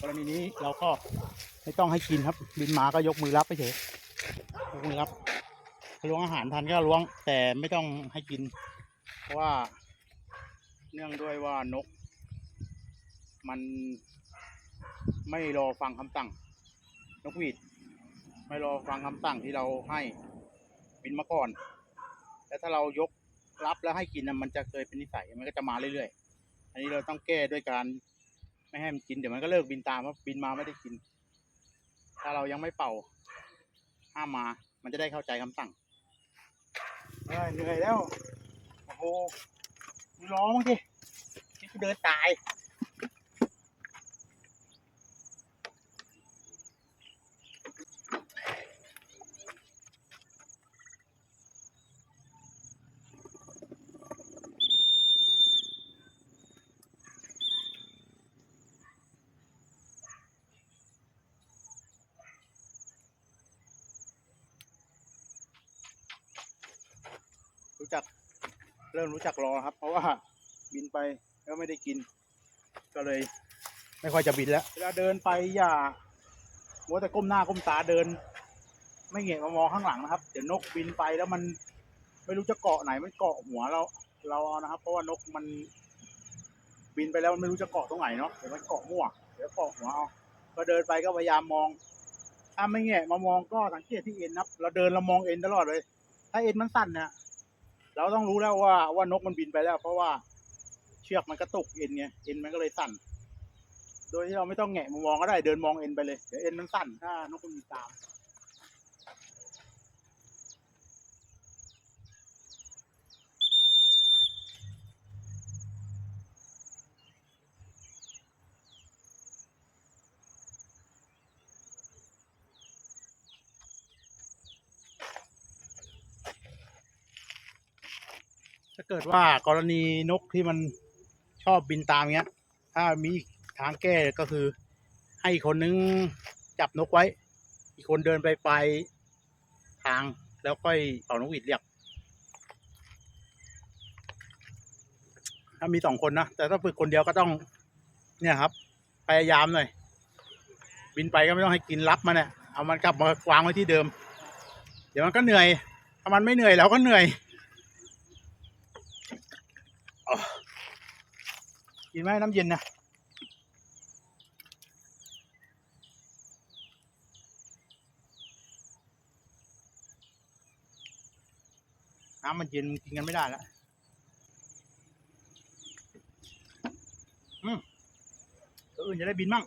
กรณีนี้เราก็ไม่ต้องให้กินครับ บินมาก็ยกมือรับไปเฉยยกมือรับล้วงอาหารทันก็ล้วง แต่ไม่ต้องให้กิน เพราะว่า เนื่องด้วยว่านก มันไม่รอฟังคำสั่ง นกหวีด ไม่รอฟังคำสั่งที่เราให้บินมาก่อนแล้วถ้าเรายกรับแล้วให้กินนะมันจะเคยเป็นนิสัยมันก็จะมาเรื่อยๆ อันนี้เราต้องแก้ด้วยการ ไม่ให้มันกินเดี๋ยวมันก็เลิกบินตามเพราะบินมาไม่ได้กิน ถ้าเรายังไม่เป่าห้ามมา มันจะได้เข้าใจคำสั่งเหนื่อยแล้ว โอ้โหร้องมั้งทีนี่กูเดินตาย รู้จักเริ่มรู้จักรอครับ เพราะว่าบินไปแล้วไม่ได้กิน ก็เลย ไม่ค่อยจะบินแล้วเวลาเดินไปอย่ามัวแต่ก้มหน้าก้มตาเดิน ไม่เหงะมามองข้างหลังนะครับ เดี๋ยวนกบินไปแล้วมัน ไม่รู้จะเกาะไหนมันเกาะหัวเราเราเอานะครับ เพราะว่านกมัน บินไปแล้วมันไม่รู้จะเกาะตรงไหนเนาะเดี๋ยวมันเกาะมั่วเดี๋ยวเกาะหัวเอาก็เดินไปก็พยายามมอง ถ้าไม่แงะมามองก็สังเกตที่เอ็นนะครับ เราเดินเรามองเอ็นตลอดเลย ถ้าเอ็นมันสั้นเนี่ย เราต้องรู้แล้วว่าว่านกมันบินไปแล้ว เพราะว่าเชือกมันกระตุกเอ็นไงเอ็นมันก็เลยสั่น โดยที่เราไม่ต้องแงะมุมมองก็ได้เดินมองเอ็นไปเลยเดี๋ยวเอ็นมันสั่นถ้านกมันบินตาม ถ้าเกิดว่ากรณีนกที่มันชอบบินตามเงี้ย ถ้ามีทางแก้ก็คือ ให้คนนึงจับนกไว้ อีกคนเดินไปปลายทางแล้วค่อยเป่านกหวีดเรียก ถ้ามีสองคนนะ แต่ถ้าฝึกคนเดียวก็ต้อง เนี่ยครับ พยายามหน่อย บินไปก็ไม่ต้องให้กินรับมันเนี่ยเอามันกลับมาวางไว้ที่เดิม เดี๋ยวมันก็เหนื่อย ถ้ามันไม่เหนื่อยเราก็เหนื่อย กินไหมน้ำเย็นนะน้ำมันเย็นกินกันไม่ได้แล้วอืมตัวอื่นจะได้บินมั่ง